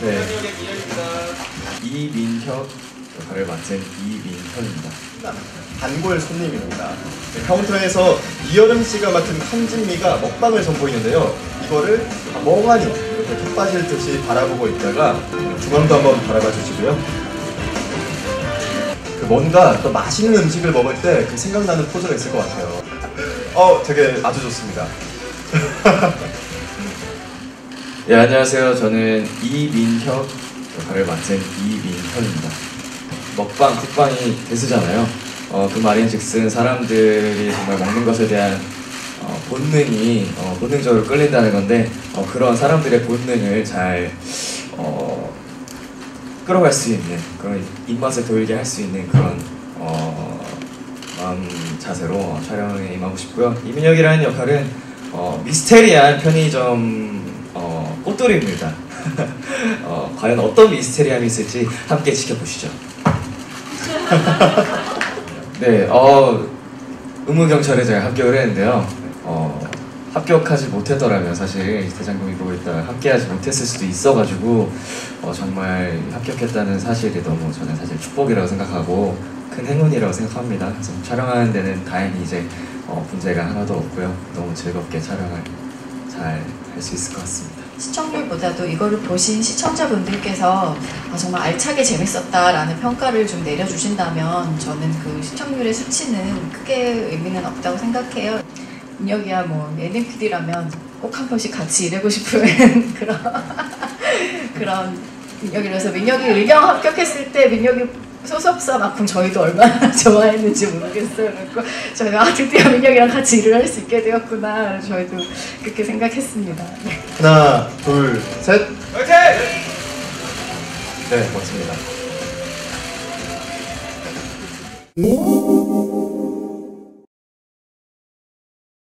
네. 이민혁 역할을 맡은 이민혁입니다. 단골 손님입니다. 네, 카운터에서 이여름 씨가 맡은 한진미가 먹방을 선보이는데요. 이거를 멍하니 이렇게 턱 빠질 듯이 바라보고 있다가 중앙도 한번 바라봐 주시고요. 그 뭔가 또 맛있는 음식을 먹을 때 그 생각나는 포즈가 있을 것 같아요. 어, 되게 아주 좋습니다. 예, 안녕하세요. 저는 이민혁 역할을 맡은 이민혁입니다. 먹방, 쿡방이 대세잖아요. 어, 그 말인 즉슨 사람들이 정말 먹는 것에 대한 어, 본능이 어, 본능적으로 끌린다는 건데 어, 그런 사람들의 본능을 잘 어, 끌어갈 수 있는 그런 입맛을 돌게 할 수 있는 그런 어, 마음 자세로 촬영에 임하고 싶고요. 이민혁이라는 역할은 어, 미스테리한 편의점 어, 꽃돌이입니다. 어, 과연 어떤 미스테리함이 있을지 함께 지켜보시죠. 네, 어, 의무경찰에 제가 합격을 했는데요. 어, 합격하지 못했더라면 사실 대장금이 보고 있다가 함께하지 못했을 수도 있어가지고 어, 정말 합격했다는 사실이 너무 저는 사실 축복이라고 생각하고 큰 행운이라고 생각합니다. 그래서 촬영하는 데는 다행히 이제 어, 문제가 하나도 없고요. 너무 즐겁게 촬영을 잘 할 수 있을 것 같습니다. 시청률보다도 이거를 보신 시청자분들께서 아, 정말 알차게 재밌었다라는 평가를 좀 내려주신다면 저는 그 시청률의 수치는 크게 의미는 없다고 생각해요. 민혁이야 뭐 예능 PD라면 꼭 한 번씩 같이 일하고 싶은 그런 그런 민혁이라서 민혁이 의경 합격했을 때 민혁이 소속사만큼 저희도 얼마나 좋아했는지 모르겠어요. 그리고 저희가 아, 드디어 민혁이랑 같이 일을 할 수 있게 되었구나. 저희도 그렇게 생각했습니다. 네. 하나, 둘, 셋. 화이팅! 네, 맞습니다.